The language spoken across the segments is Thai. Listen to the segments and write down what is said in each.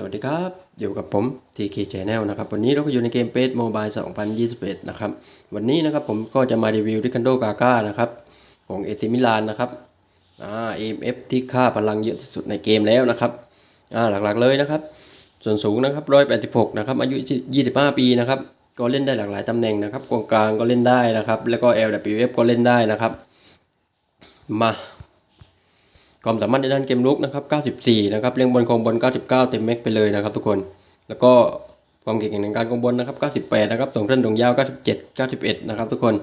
สวัสดีครับ อยู่กับผม TK Channel นะครับ วันนี้เราก็อยู่ในเกม PES Mobile 2021 นะครับ วันนี้นะครับผมก็จะมารีวิวริคันโดกาก้านะครับ ของเอซิมิลานนะครับอ่า EMF ที่ค่าพลังเยอะที่สุดในเกมแล้วนะครับอ่าหลักๆเลยนะครับ ส่วนสูงนะครับ186 นะครับ อายุ 25 ปีนะครับ ก็เล่นได้หลากหลายตำแหน่งนะครับกองกลางก็เล่นได้นะครับ แล้วก็ LWF ก็เล่นได้นะครับ มา ความสามารถในด้านเกมลุกนะครับ94 นะครับเลี้ยงบอลคองบอล99 เต็มแม็กไปเลยนะครับทุกคน แล้วก็ความเก่งในการคองบอลนะครับ98 นะครับส่งเส้นตรงยาว 97 91 นะครับทุกคน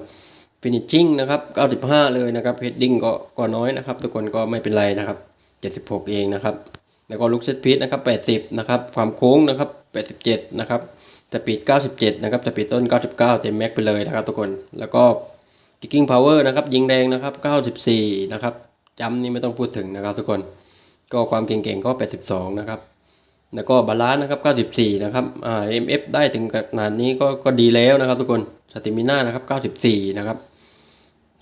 ฟินิชชิ่งนะครับ95 เลยนะครับเฮดดิ้งก็ก็น้อยนะครับ ทุกคนก็ไม่เป็นไรนะครับ 76 เองนะครับ แล้วก็ลูกเซตพีซนะครับ 80 นะครับ ความโค้งนะครับ 87 นะครับสปีด 97 นะครับสปีดต้น 99 เต็มแม็กไปเลยนะครับทุกคน แล้วก็ kicking power นะครับยิงแรงนะครับ 94 นะครับ จำนี่ไม่ต้องพูดถึงนะครับ ทุกคนก็ความเก่งๆก็ 82 นะครับ แล้วก็บาลานนะครับ 94 นะครับอ่า MF ได้ถึงขนาดนี้ก็ก็ดีแล้วนะครับทุกคนสติมิน่านะครับ 94 นะครับ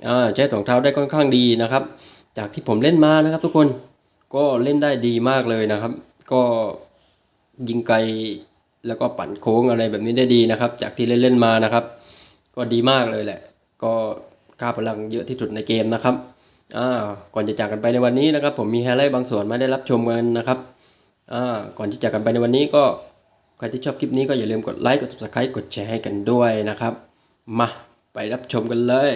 อ่าใช้สองเท้าได้ค่อนข้างดีนะครับ จากที่ผมเล่นมานะครับ ทุกคนก็เล่นได้ดีมากเลยนะครับ ก็ยิงไกลแล้วก็ปั่นโค้งอะไรแบบนี้ได้ดีนะครับ จากที่เล่นเล่นมานะครับ ก็ดีมากเลยแหละ ก็ค่าพลังเยอะที่สุดในเกมนะครับ ก่อนจะจากกันไปในวันนี้นะครับ ผมมีไฮไลท์บางส่วนมาได้รับชมกันนะครับก่อนที่จากกันไปในวันนี้ก็ใครที่ชอบคลิปนี้ก็อย่าลืมกดไลค์กด subscribe กดแชร์ให้กันด้วยนะครับ มาไปรับชมกันเลย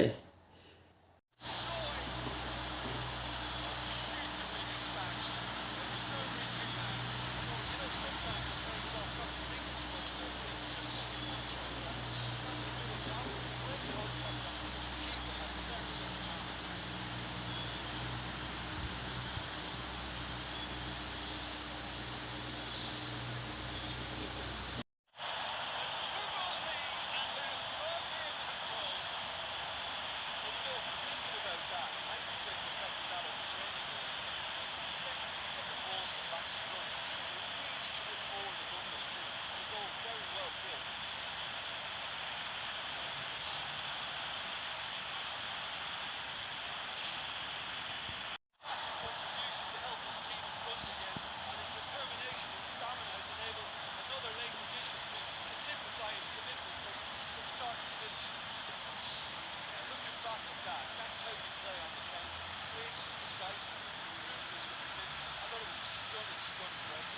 size. I thought it was a stunning, stunning goal.